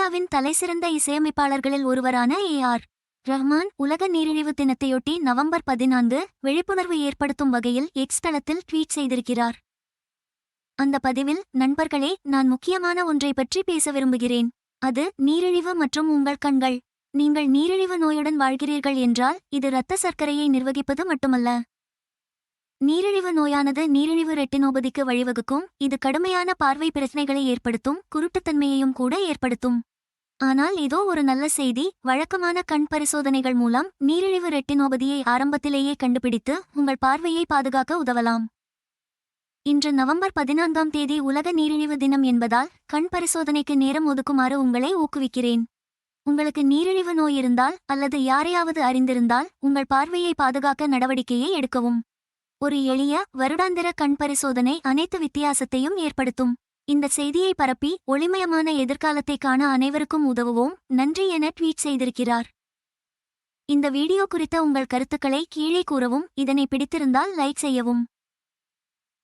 இந்தியாவின் தலைசிறந்த இசையமைப்பாளர்களில் ஒருவரான ஏ ஆர் ரஹ்மான் உலக நீரிழிவு தினத்தையொட்டி நவம்பர் பதினான்கு விழிப்புணர்வு ஏற்படுத்தும் வகையில் எக்ஸ் தளத்தில் ட்வீட் செய்திருக்கிறார். அந்த பதிவில் நண்பர்களே நான் முக்கியமான ஒன்றை பற்றி பேச விரும்புகிறேன். அது நீரிழிவு மற்றும் உங்கள் கண்கள். நீங்கள் நீரிழிவு நோயுடன் வாழ்கிறீர்கள் என்றால் இது இரத்த சர்க்கரையை நிர்வகிப்பது மட்டுமல்ல. நீரிழிவு நோயானது நீரிழிவு ரெட்டினோபதிக்கு வழிவகுக்கும். இது கடுமையான பார்வை பிரச்சனைகளை ஏற்படுத்தும் குருட்டுத்தன்மையையும் கூட ஏற்படுத்தும். ஆனால் இதோ ஒரு நல்ல செய்தி. வழக்கமான கண் பரிசோதனைகள் மூலம் நீரிழிவு ரெட்டினோபதியை ஆரம்பத்திலேயே கண்டுபிடித்து உங்கள் பார்வையை பாதுகாக்க உதவலாம். இன்று நவம்பர் பதினான்காம் தேதி உலக நீரிழிவு தினம் என்பதால் கண் பரிசோதனைக்கு நேரம் ஒதுக்குமாறு உங்களை ஊக்குவிக்கிறேன். உங்களுக்கு நீரிழிவு நோய் இருந்தால் அல்லது யாரையாவது அறிந்திருந்தால் உங்கள் பார்வையை பாதுகாக்க நடவடிக்கையை எடுக்கவும். ஒரு எளிய வருடாந்திர கண் பரிசோதனை அனைத்து வித்தியாசத்தையும் ஏற்படுத்தும். இந்த செய்தியை பரப்பி ஒளிமயமான எதிர்காலத்தை காண அனைவருக்கும் உதவுவோம். நன்றி என ட்வீட் செய்திருக்கிறார். இந்த வீடியோ குறித்த உங்கள் கருத்துக்களை கீழே கூறவும் இதனை பிடித்திருந்தால் லைக் செய்யவும்.